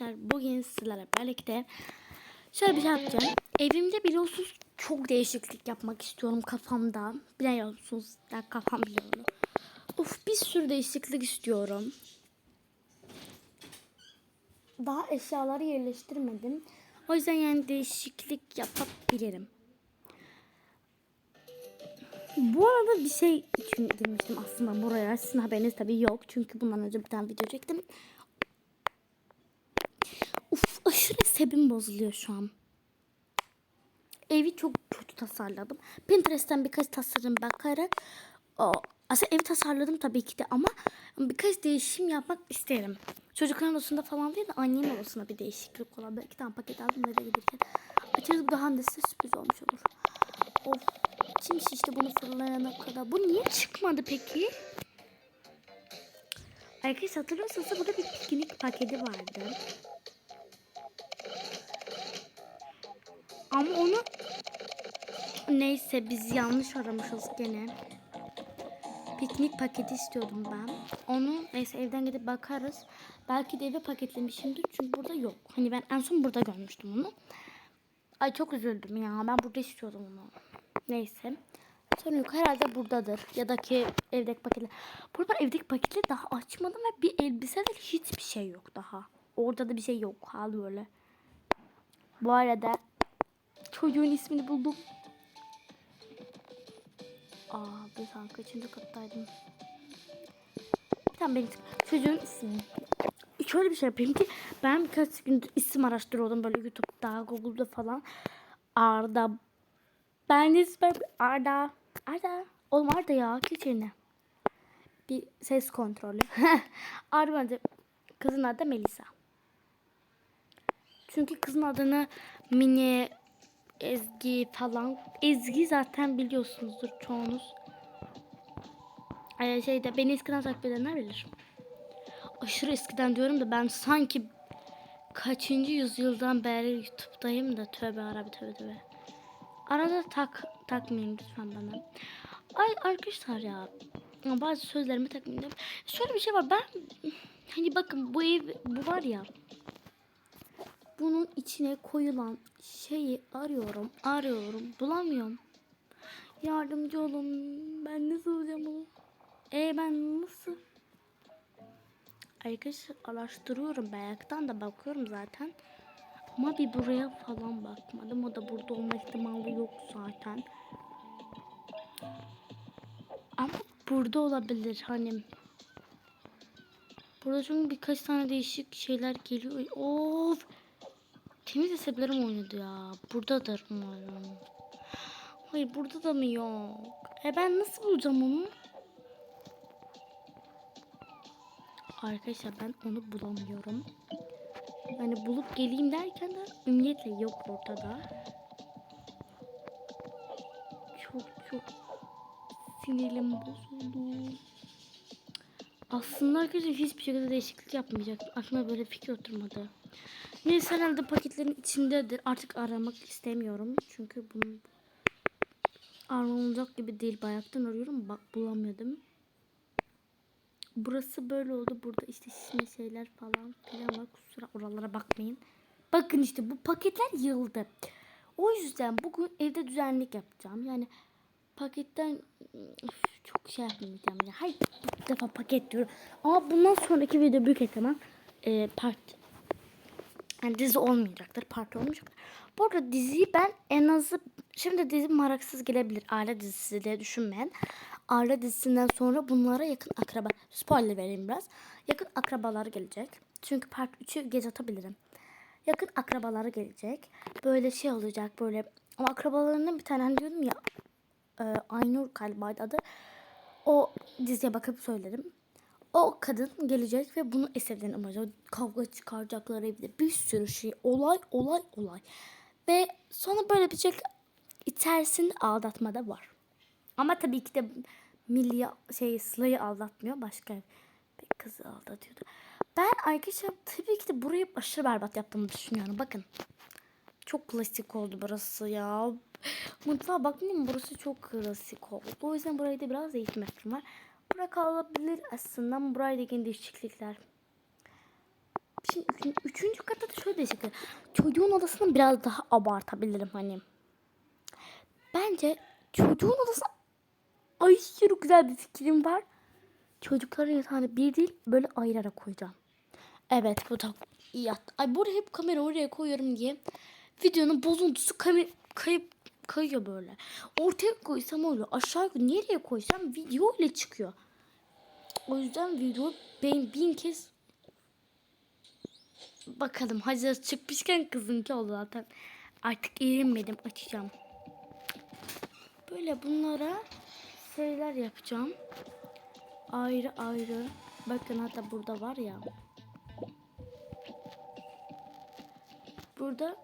Arkadaşlar bugün sizlerle birlikte şöyle bir şey yapacağım. Evimde biliyorsunuz çok değişiklik yapmak istiyorum kafamda. Biliyorsunuz ya kafam biliyor onu. Of bir sürü değişiklik istiyorum. Daha eşyaları yerleştirmedim. O yüzden yani değişiklik yapabilirim. Bu arada bir şey için girmiştim aslında buraya. Sizin haberiniz tabii yok. Çünkü bundan önce bir tane video çektim. Uf aşırı sebim bozuluyor şu an. Evi çok kötü tasarladım. Pinterest'ten birkaç tasarım bakarak o, aslında evi tasarladım tabii ki de ama birkaç değişim yapmak isterim. Çocukların odasında falan değil de annemin odasına bir değişiklik olur. Belki tane paket aldım eve gelirken. Açarız bu daha da size sürpriz olmuş olur. Of kim şişti bunu fırlayana kadar. Bu niye çıkmadı peki? Arkadaşlar hatırlıyorsanız burada bir piknik paketi vardı. Ama onu neyse biz yanlış aramışız gene. Piknik paketi istiyordum ben. Onu neyse evden gidip bakarız. Belki de eve paketlemişimdir çünkü burada yok. Hani ben en son burada görmüştüm onu. Ay çok üzüldüm ya. Ben burada istiyordum onu. Neyse. Sonra yok herhalde buradadır. Ya da ki evdeki paketler. Burada evdeki paketleri daha açmadım ve bir elbisede hiçbir şey yok daha. Orada da bir şey yok. Hal böyle. Bu arada çocuğun ismini buldum. Bir tane kaçıncı kattaydım. Tane benim çocuğun ismi. Şöyle bir şey yapayım ki ben birkaç gündür isim araştırıyordum böyle YouTube'da, Google'da falan. Arda. Ben de ismim Arda. Arda. Oğlum Arda ya. Geç. Bir ses kontrolü. Arda bence kızın adı Melisa. Çünkü kızın adını Mini, Ezgi falan. Ezgi zaten biliyorsunuzdur çoğunuz. Ee, şeyde beni eskiden takip edenler bilir. Aşırı eskiden diyorum da ben sanki kaçıncı yüzyıldan beri YouTube'dayım da tövbe arabi tövbe tövbe. Arada tak takmayın lütfen bana. Ay arkadaşlar ya bazı sözlerimi takmayın. Şöyle bir şey var ben hani bakın bu ev bu var ya bunun içine koyulan şeyi arıyorum, arıyorum, bulamıyorum. Yardımcı olun. Ben nasıl bulacağım bunu? E ben nasıl? Arkadaşlar araştırıyorum. Bayaktan da bakıyorum zaten. Ama bir buraya falan bakmadım. O da burada olma ihtimali yok zaten. Ama burada olabilir hani. Burada çünkü birkaç tane değişik şeyler geliyor. Of! Temiz hesaplarım oynadı ya. Buradadır umarım. Hayır burada da mı yok? E ben nasıl bulacağım onu? Arkadaşlar ben onu bulamıyorum. Yani bulup geleyim derken de ümniyetle yok ortada. Çok çok sinirim bozuldu. Aslında arkadaşlar hiçbir şekilde değişiklik yapmayacaktım. Aklıma böyle fikir oturmadı. Neyse herhalde paketlerin içindedir. Artık aramak istemiyorum. Çünkü bunu aranılacak gibi değil. Bayaktan arıyorum. Bak bulamıyordum. Burası böyle oldu. Burada işte şişme şeyler falan filan var. Kusura oralara bakmayın. Bakın işte bu paketler yıldı. O yüzden bugün evde düzenlik yapacağım. Yani paketten üf, çok şey yapmayacağım. Ya. Hayır bu defa paket diyorum. Ama bundan sonraki video büyük ekran e, part yani dizi olmayacaktır. Part olmayacaktır. Bu arada diziyi ben en azı şimdi dizi maraksız gelebilir. Aile dizisi diye düşünmeyin. Aile dizisinden sonra bunlara yakın akraba spoiler vereyim biraz. Yakın akrabalar gelecek. Çünkü part 3'ü gece atabilirim. Yakın akrabaları gelecek. Böyle şey olacak böyle ama akrabalarından bir tane hani diyordum ya e, Aynur galiba adı. O diziye bakıp söylerim. O kadın gelecek ve bunu eserden amacı kavga çıkaracaklar evde bir sürü şey olay olay olay ve sonra böyle bir şey içerisinde aldatma da var ama tabii ki de Milli şey Sıla'yı aldatmıyor başka bir kızı aldatıyordu ben arkadaşlar tabii ki de burayı aşırı berbat yaptığımı düşünüyorum bakın çok klasik oldu burası ya. Mutfağa bakmayın burası çok klasik oldu. O yüzden burayı da biraz eğitim fikrim var. Kalabilir aslında da yine değişiklikler. Şimdi üçüncü kat aşırı değişik. Çocuğun odasını biraz daha abartabilirim hani. Bence çocuğun odası aşırı güzel bir fikrim var. Çocukların yatağını bir değil böyle ayırarak koyacağım. Evet bu da iyi yaptı. Ay burada hep kamera oraya koyuyorum diye videonun bozuntusu kamera kayıp kayıyor böyle. Ortaya koysam oluyor. Aşağı nereye koysam video ile çıkıyor. O yüzden video ben bin kez bakalım hazır çıkmışken kızınki oldu zaten. Artık erinmedim açacağım. Böyle bunlara şeyler yapacağım. Ayrı ayrı. Bakın hatta burada var ya. Burada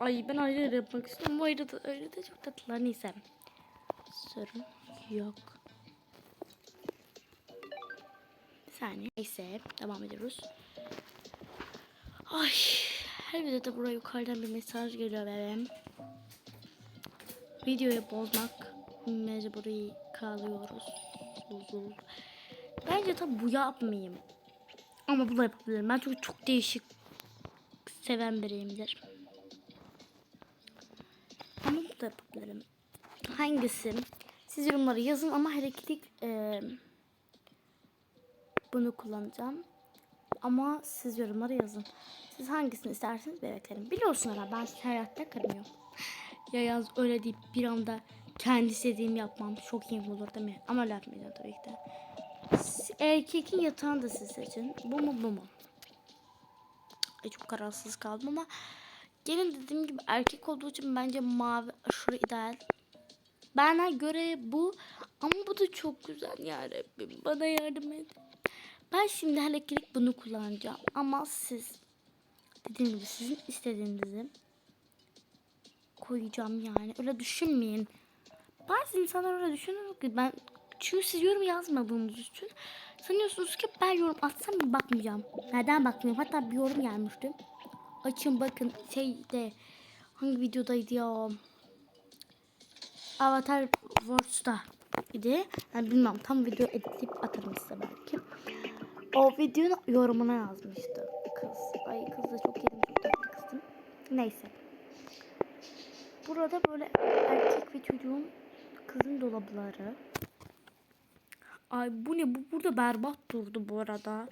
Ay ben ayrı yapmak istiyorum. Bu ayrı da, ayrı da çok tatlılar. Neyse. Sorun yok. Saniye. Neyse. Devam ediyoruz. Ay. Her videoda buraya yukarıdan bir mesaj geliyor bebeğim. Videoyu bozmak mecburi kalıyoruz. Bozul. Bence tabi bu yapmayayım. Ama bunu yapabilirim. Ben çünkü çok değişik seven biriyimdir. Ama bu da yapabilirim. Hangisi? Siz yorumları yazın ama hareketlik e, bunu kullanacağım. Ama siz yorumları yazın. Siz hangisini isterseniz beklerim. Biliyorsunuz ama ben hayatta kırmıyorum. ya yaz öyle deyip bir anda kendi istediğimi yapmam çok iyi olur değil mi? Ama öyle yapmayacağım tabii ki de. Erkekin yatağını da siz seçin. Bu mu bu mu? Ay çok kararsız kaldım ama gelin dediğim gibi erkek olduğu için bence mavi aşırı ideal. Bana göre bu ama bu da çok güzel ya Rabbim. Bana yardım et. Ben şimdi hareketlik bunu kullanacağım. Ama siz dediğim gibi sizin istediğinizi koyacağım yani. Öyle düşünmeyin. Bazı insanlar öyle düşünür ki ben çünkü siz yorum yazmadığınız için sanıyorsunuz ki ben yorum atsam bakmayacağım. Neden bakmıyorum? Hatta bir yorum gelmişti. Açın bakın şeyde hangi videodaydı ya? Avatar Worlds'ta idi. Yani bilmem tam video editleyip atarım size belki. O videonun yorumuna yazmıştı kız. Ay kız da çok yedim çok tatlı kızdım. Neyse. Burada böyle erkek ve çocuğun kızın dolapları. Ay bu ne? Bu burada berbat durdu bu arada.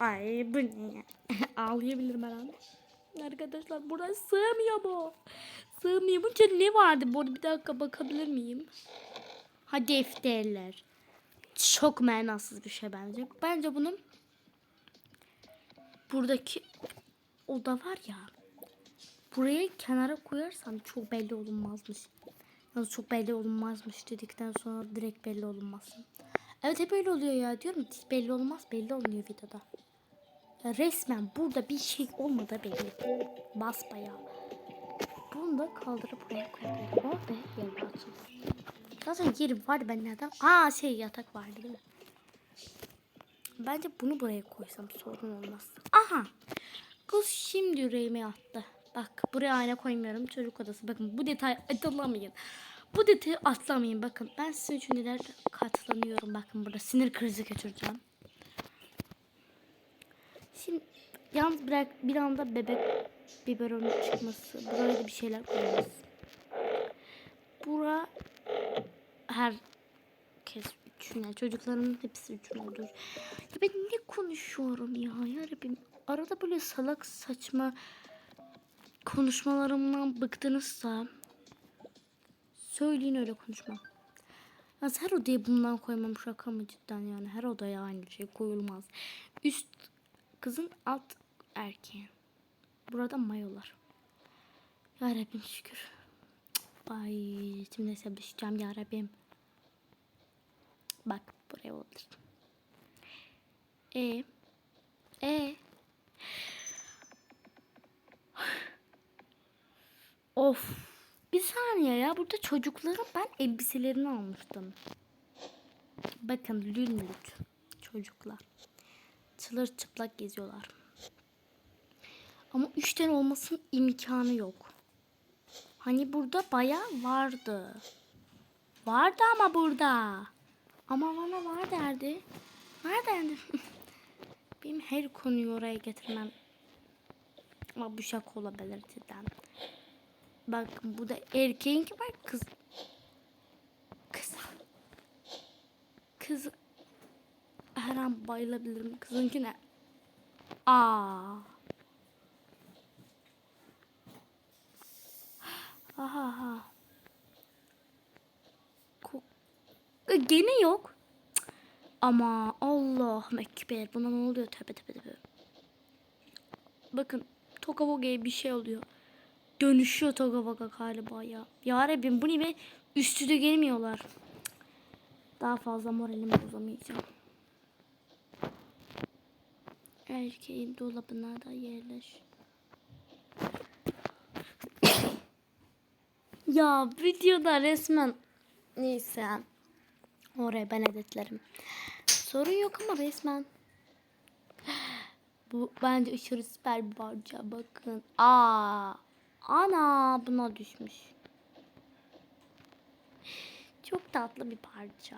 Ay bu ne? Ağlayabilirim herhalde. Arkadaşlar burada sığmıyor bu. Sığmıyor. Bunun ne vardı? Bu arada bir dakika bakabilir miyim? Ha defterler. Çok manasız bir şey bence. Bence bunun buradaki oda var ya. Buraya kenara koyarsam çok belli olunmazmış. Nasıl çok belli olunmazmış dedikten sonra direkt belli olunmaz. Evet hep öyle oluyor ya diyorum. Hiç belli olmaz belli olmuyor videoda. Ya resmen burada bir şey olmadı belli. Basbayağı. Bunu da kaldırıp buraya koyabilirim. Orada yer açılır. Zaten yeri var ben neden? Aa şey yatak vardı değil mi? Bence bunu buraya koysam sorun olmaz. Aha. Kız şimdi yüreğime attı. Bak buraya ayna koymuyorum. Çocuk odası. Bakın bu detay atlamayın. Bu detayı atlamayın. Bakın ben sizin için neler katlanıyorum. Bakın burada sinir krizi geçireceğim. Şimdi yalnız bırak bir anda bebek biberonun çıkması. Buraya da bir şeyler koyarız. Bura herkes üçün yani çocukların hepsi üçün olur. Ya ben ne konuşuyorum ya yarabbim. Arada böyle salak saçma konuşmalarımdan bıktınızsa söyleyin öyle konuşmam. Ya her odaya bundan koymam şaka mı cidden yani her odaya aynı şey koyulmaz. Üst kızın alt erkeğin. Burada mayolar. Ya Rabbim şükür. Ay şimdi sabışacağım ya Rabbim. Bak buraya olur. E e Of. Bir saniye ya. Burada çocukların ben elbiselerini almıştım. Bakın lülmülük çocuklar. Çılır çıplak geziyorlar. Ama üç tane olmasının imkanı yok. Hani burada baya vardı. Vardı ama burada. Ama bana var derdi. Var derdi. Benim her konuyu oraya getirmem Ama bu şaka olabilir cidden. Bakın bu da erkeğin ki var kız. Kız. Kız. Her an bayılabilirim. Kızınki ne? Aa. Aha aha. E, Gene yok. Cık. Ama Allah ekber. Buna ne oluyor? Tövbe tövbe tövbe. Bakın Tokavoga'ya bir şey oluyor. Dönüşüyor Tokavoga galiba ya. Ya Rabbim bu ne be? Üstü de gelmiyorlar. Daha fazla moralimi bozamayacağım. Erkeğin dolabına da yerleş. ya videoda resmen neyse oraya ben editlerim. Sorun yok ama resmen bu bence aşırı süper bir parça. Bakın. Aa. Ana buna düşmüş. Çok tatlı bir parça.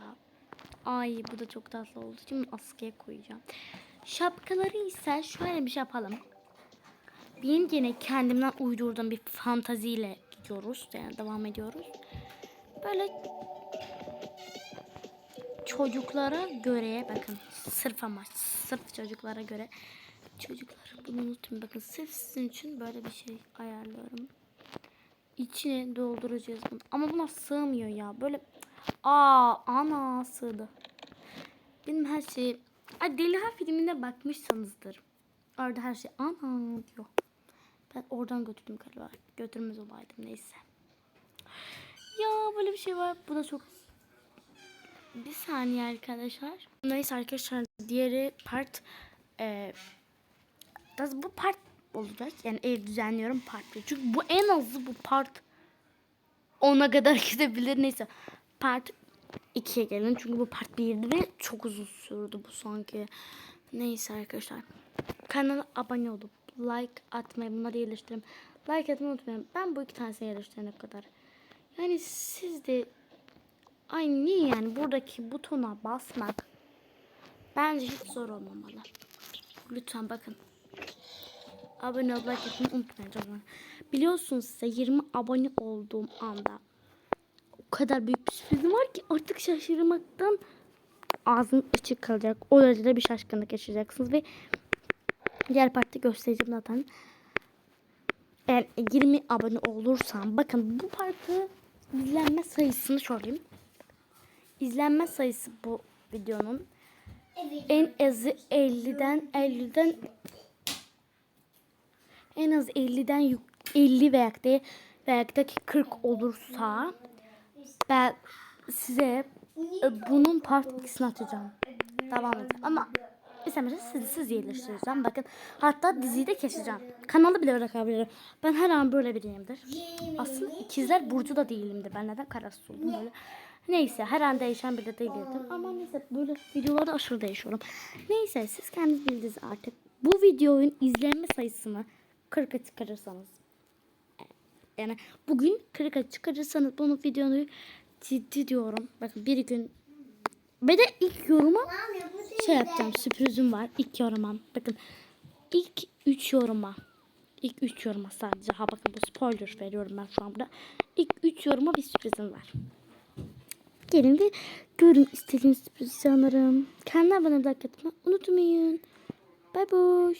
Ay bu da çok tatlı oldu. Şimdi askıya koyacağım. Şapkaları ise şöyle bir şey yapalım. Benim yine kendimden uydurduğum bir fantaziyle gidiyoruz. Yani devam ediyoruz. Böyle çocuklara göre bakın sırf ama sırf çocuklara göre çocuklar bunu unutun bakın sırf sizin için böyle bir şey ayarlıyorum. İçine dolduracağız bunu. Ama buna sığmıyor ya. Böyle aa ana sığdı. Benim her şey Ay Deliha filmine bakmışsanızdır. Orada her şey ana diyor. Ben oradan götürdüm galiba. Götürmez olaydım neyse. Ya böyle bir şey var. Bu da çok bir saniye arkadaşlar. Neyse arkadaşlar diğeri part e, bu part olacak. Yani ev düzenliyorum part. Çünkü bu en azı bu part 10'a kadar gidebilir. Neyse part 2'ye gelin. Çünkü bu part 1'di ve çok uzun sürdü bu sanki. Neyse arkadaşlar. Kanala abone olup like atmayı bunları yerleştirin. Like atmayı unutmayın. Ben bu iki tanesini yerleştirene kadar. Yani siz de Ay niye yani buradaki butona basmak bence hiç zor olmamalı. Lütfen bakın. Abone olmayı like unutmayın. Biliyorsunuz size 20 abone olduğum anda o kadar büyük bir sürprizim var ki artık şaşırmaktan ağzım açık kalacak. O derecede bir şaşkınlık yaşayacaksınız ve diğer parti göstereceğim zaten. Eğer 20 abone olursam bakın bu parti izlenme sayısını söyleyeyim izlenme sayısı bu videonun en azı 50'den 50'den en az 50'den yuk- 50 veya da veya da ki 40 olursa ben size e, bunun part 2'sini atacağım. Devam edeceğim. Ama istemezseniz siz, siz yerleştireceğim. Bakın hatta diziyi de keseceğim. Kanalı bile bırakabilirim. Ben her an böyle biriyimdir. Aslında ikizler burcu da değilimdir. Ben neden kararsız oldum böyle. Neyse her an değişen biri değildim. Ama neyse böyle videolarda aşırı değişiyorum. Neyse siz kendiniz bildiniz artık. Bu videonun izlenme sayısını 40'a çıkarırsanız yani bugün 40'a çıkarırsanız bunu videoyu ciddi diyorum. Bakın bir gün ve de ilk yoruma şey yapacağım sürprizim var. İlk yoruma. Bakın ilk 3 yoruma. İlk 3 yoruma sadece. Ha bakın bu spoiler veriyorum ben şu anda. İlk 3 yoruma bir sürprizim var. Gelin de görün istediğiniz sürpriz sanırım. Kendine abone olmayı unutmayın. Bye boş.